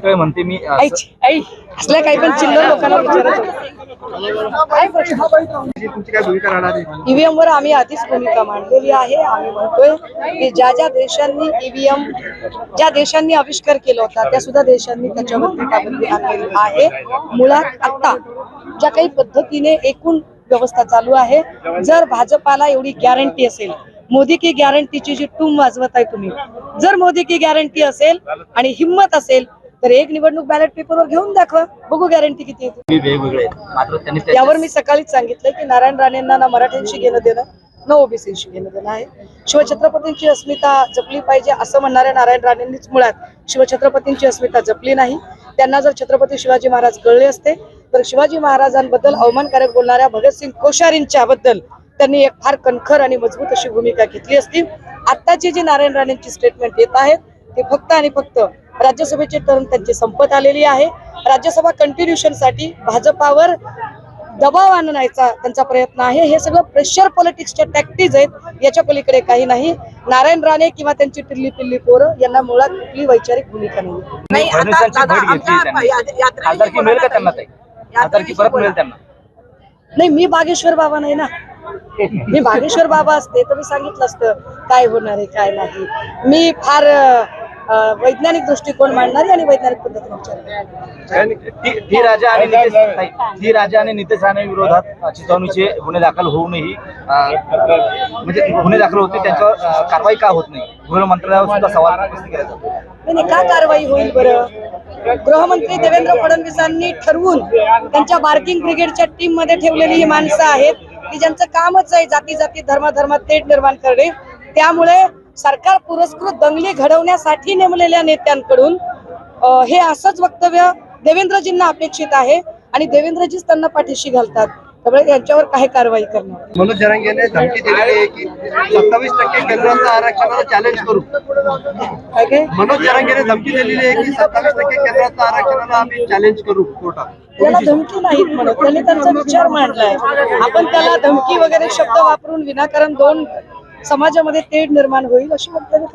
काय म्हणते मी? असल्या काही पण चिल्लर लोकांना ईव्हीएम वर आम्ही आधीच भूमिका मांडलेली आहे. आम्ही म्हणतोय की ज्या ज्या देशांनी ईव्हीएम ज्या देशांनी आविष्कार केला होता त्या सुद्धा देशांनी त्याच्यावरती पाबंदी आणलेली आहे. मुळात आता ज्या काही पद्धतीने एकूण व्यवस्था चालू आहे जर भाजपाला एवढी गॅरंटी असेल मोदी की गॅरंटीची जी टूम वाजवत आहे तुम्ही जर मोदी की गॅरंटी असेल आणि हिंमत असेल तर एक निवडणूक बॅलेट पेपरवर घेऊन दाखवा. बघू गॅरंटी किती येते. वेगवेगळे. मात्र त्यांनी यावर मी सकाळीच सांगितलं की नारायण राणेंना ना मराठ्यांशी घेणं देणं न ओबीसीशी घेणं देणं आहे. शिवछत्रपतींची अस्मिता जपली पाहिजे असं म्हणणाऱ्या नारायण राणेंनीच मुळात शिवछत्रपतींची अस्मिता जपली नाही. त्यांना जर छत्रपती शिवाजी महाराज कळले असते तर शिवाजी महाराजांबद्दल अवमानकारक बोलणाऱ्या भगतसिंग कोश्यारींच्या बद्दल त्यांनी एक फार कणखर आणि मजबूत अशी भूमिका घेतली असती. आत्ताची जी नारायण राणेंची स्टेटमेंट येत आहेत ते फक्त आणि फक्त राज्यसभेचे टर्म त्यांची संपत आलेली आहे. राज्यसभा कंटिन्युशनसाठी भाजपावर दबाव आणण्याचा त्यांचा प्रयत्न आहे. हे सगळं प्रेशर पॉलिटिक्सच्या टॅक्टिज आहेत. याच्या पलीकडे काही नाही. नारायण राणे किंवा त्यांची टिल्ली पिल्ली पोरं यांना मुळात कुठली वैचारिक भूमिका नाही. नाही, मी बागेश्वर बाबा नाही ना. मी बागेश्वर बाबा असते तर मी सांगितलं असतं काय होणार आहे काय नाही. मी फार वैज्ञानिक दृष्टिकोन मांडणारी आणि वैज्ञानिक पद्धतीने विचार राजा आणि नितेश राजा आणि नितेश राणे विरोधात अ, चिथावणीचे गुन्हे दाखल होऊनही म्हणजे गुन्हे दाखल होते त्यांच्यावर कारवाई का होत नाही? गृह मंत्रालयावर सुद्धा सवाल उपस्थित केला जातो. नाही नाही, का कारवाई होईल बरं? गृहमंत्री देवेंद्र फडणवीसांनी ठरवून त्यांच्या बार्किंग ब्रिगेडच्या टीममध्ये ठेवलेली ही माणसं आहेत की ज्यांचं कामच आहे जाती जाती धर्माधर्मात तेढ निर्माण करणे. त्यामुळे सरकार पुरस्कृत दंगली घडवण्यासाठी नेमलेल्या नेत्यांकडून हे असंच वक्तव्य देवेंद्रजींना अपेक्षित आहे आणि देवेंद्रजीच त्यांना पाठीशी घालतात. त्यामुळे यांच्यावर काही कारवाई करणार. मनोज जरांगेने धमकी दिलेली आहे की सत्तावीस टक्के केंद्राचं आरक्षणाला चॅलेंज करू. काय काय? मनोज जरांगेने धमकी दिलेली आहे की सत्तावीस टक्के केंद्राचं आरक्षणाला आम्ही चॅलेंज करू. कोर्टात त्याला धमकी नाहीत म्हणत. त्यांनी त्यांचा विचार मांडलाय. आपण त्याला धमकी वगैरे शब्द वापरून विनाकारण दोन समाजामध्ये तेढ निर्माण होईल अशी वक्तव्य